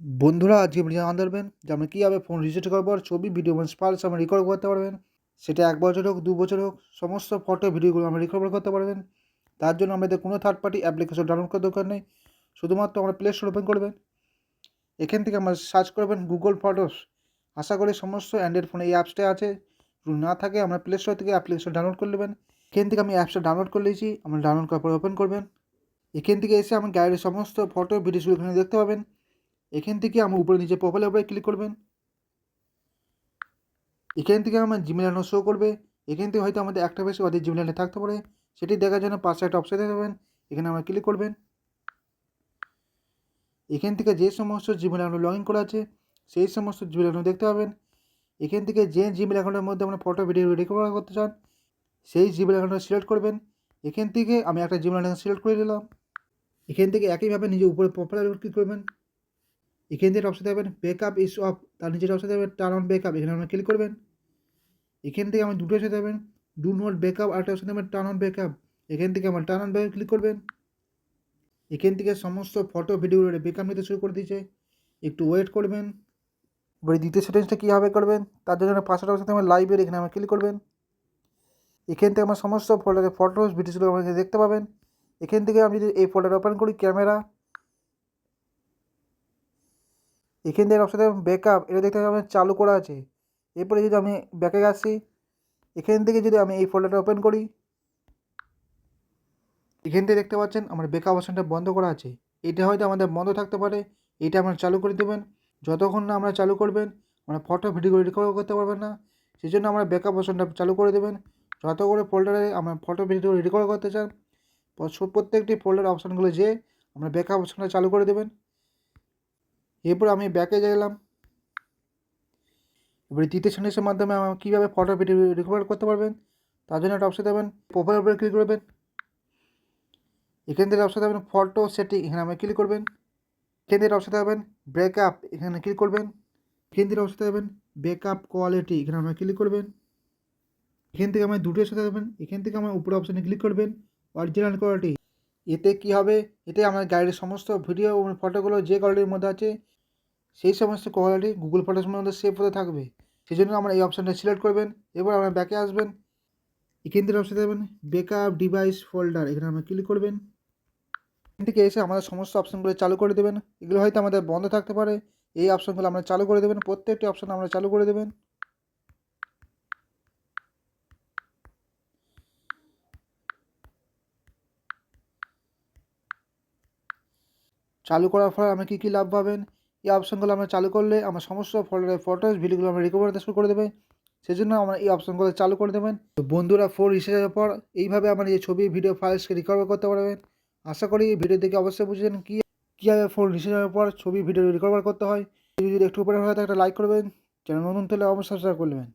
বন্ধুরা, আজকে আপনি জানতে পারবেন যে আপনি কীভাবে ফোন রিসেট করার পর ছবি ভিডিও এবং ফাইলস আপনি রেকর্ড করতে পারবেন। সেটা এক বছর হোক, দু বছর হোক, সমস্ত ফটো ভিডিওগুলো আমরা রিকভার করতে পারবেন। তার জন্য আমাদের কোনো থার্ড পার্টি অ্যাপ্লিকেশন ডাউনলোড করার দরকার নেই। শুধুমাত্র আমরা প্লে স্টোর ওপেন করবেন। এখান থেকে আমরা সার্চ করবেন গুগল ফটোস আশা করি সমস্ত অ্যান্ড্রয়েড ফোনে এই অ্যাপসটা আছে। যদি না থাকে, আমরা প্লে স্টোর থেকে অ্যাপ্লিকেশন ডাউনলোড করে নেবেন। এখান থেকে আমি অ্যাপসটা ডাউনলোড করে নিয়েছি। আমরা ডাউনলোড করার পর ওপেন করবেন। এখান থেকে এসে আমার গ্যালারির সমস্ত ফটো ভিডিওগুলো এখানে দেখতে পাবেন। এখান থেকে আমার উপরে নিচে প্রোফাইলের উপরে ক্লিক করবেন। এখান থেকে আমার জিমেল আইডি শো করবে। এখান থেকে হয়তো আমাদের একটা বেশি অধিক জিমেল আইডি থাকতে পারে। সেটি দেখার জন্য পাশে একটা অপশান দেবেন এখানে আমরা ক্লিক করবেন। এখান থেকে যে সমস্ত জিমেল অ্যাকাউন্ট লগ ইন করা আছে, সেই সমস্ত জিমেল অ্যাকাউন্ট দেখতে পাবেন। এখান থেকে যে জিমেল অ্যাকাউন্টের মধ্যে আমরা ফটো ভিডিও রেকর্ড করতে চান, সেই জিমেল অ্যাকাউন্টটা সিলেক্ট করবেন। এখান থেকে আমি একটা জিমেল অ্যাকাউন্ট সিলেক্ট করে নিলাম। এখান থেকে একইভাবে নিজের উপরে প্রোফাইলের উপর ক্লিক করবেন। এখান থেকে অপশন দেবেন ব্যাকআপ ইস অফ তার নিচে অপশন দেবেন টার্ন অন ব্যাকআপ এখানে আমরা ক্লিক করবেন। এখান থেকে আমি দুটো অপশন দেবেন ডু নট ব্যাকআপ আর একটা অপশন দেবেন টার্ন অন ব্যাকআপ এখান থেকে আমার টার্ন অন ব্যাকআপ ক্লিক করবেন। এখান থেকে সমস্ত ফটো ভিডিওগুলো ব্যাকআপ নিতে শুরু করে দিয়েছে। একটু ওয়েট করবেন। এবারে দ্বিতীয় সেটিংসটা কীভাবে করবেন? তার জন্য পাঁচটা অপশন দেবেন লাইভের এখানে আমার ক্লিক করবেন। এখান থেকে আমার সমস্ত ফোল্ডারে ফটোস ভিডিওসগুলো আমরা দেখতে পাবেন। এখান থেকে আমি যদি এই ফোল্ডার ওপেন করি ক্যামেরা এখান থেকে অপশন ব্যাকআপ এটা দেখতে পাবেন চালু করা আছে। এরপরে যদি আমি ব্যাকে আসি, এখান থেকে যদি আমি এই ফোল্ডারটা ওপেন করি, এখান থেকে দেখতে পাচ্ছেন আমার ব্যাকআপ অপশনটা বন্ধ করা আছে। এটা হয়তো আমাদের বন্ধ থাকতে পারে, এটা আপনারা চালু করে দেবেন। যতক্ষণ না আমরা চালু করবেন আমরা ফটো ভিডিওগুলো রেকর্ড করতে পারবেন না। সেই জন্য আমরা ব্যাকআপ অপশনটা চালু করে দেবেন। যত করে ফোল্ডারে আমরা ফটো ভিডিও রেকর্ড করতে চান, প্রত্যেকটি ফোল্ডার অপশানগুলো যেয়ে আমরা ব্যাকআপ অপশনটা চালু করে দেবেন। এরপর আমি ব্যাকে গেলাম। এবারে তৃতীয় সেন্টেন্সের মাধ্যমে আমার কীভাবে ফটো ভিডিও রেকর্ড করতে পারবেন, তার জন্য একটা অপশন দেবেন প্রোফাইল উপরে ক্লিক করবেন। এখান থেকে অপশন দেবেন ফটো সেটিং এখানে আমি ক্লিক করবেন। এখান থেকে অপশন দেবেন ব্রেকআপ এখানে ক্লিক করবেন। এখান থেকে অপশন দেবেন ব্যাকআপ কোয়ালিটি এখানে আমরা ক্লিক করবেন। এখান থেকে আমার দুটো সাথে দেবেন, এখান থেকে আমার উপরে অপশানে ক্লিক করবেন। অরিজিনাল কোয়ালিটি এতে কী হবে? এতে আমার গাড়ির সমস্ত ভিডিও এবং ফটোগুলো যে কোয়ালিটির মধ্যে আছে, সেই সমস্ত কোয়ালিটি গুগল ফটোসের মধ্যে সেভ হতে থাকবে। সেই জন্য আমরা এই অপশানটা সিলেক্ট করবেন, এবার আমরা ব্যাকে আসবেন। এখান থেকে অপশান দেবেন ব্যাকআপ ডিভাইস ফোল্ডার এখানে আমরা ক্লিক করবেন। এখান থেকে এসে আমাদের সমস্ত অপশানগুলো চালু করে দেবেন। এগুলো হয়তো আমাদের বন্ধ থাকতে পারে। এই অপশানগুলো আমরা চালু করে দেবেন, প্রত্যেকটি অপশান আমরা চালু করে দেবেন। চালু করার ফলে আমরা কী কী লাভ পাবেন? এই অপশানগুলো আমরা চালু করলে আমার সমস্ত ফোল্ডারের ফটোস ভিডিওগুলো আমরা রিকভার করে দেবে সেই জন্য আমরা এই অপশানগুলো চালু করে দেবেন। তো বন্ধুরা ফোন রিচার্জের পর এইভাবে আমার এই ছবি ভিডিও ফাইলসকে রিকভার করতে পারবেন। আশা করি এই ভিডিও দেখে অবশ্যই বুঝেছেন কী, কীভাবে ফোন রিচার্জের পর ছবি ভিডিও রিকভার করতে হয়। যদি একটু উপরে হয় একটা লাইক করবেন। চ্যানেল নতুন তাহলে অবশ্যই সাবস্ক্রাইব করে নেবেন।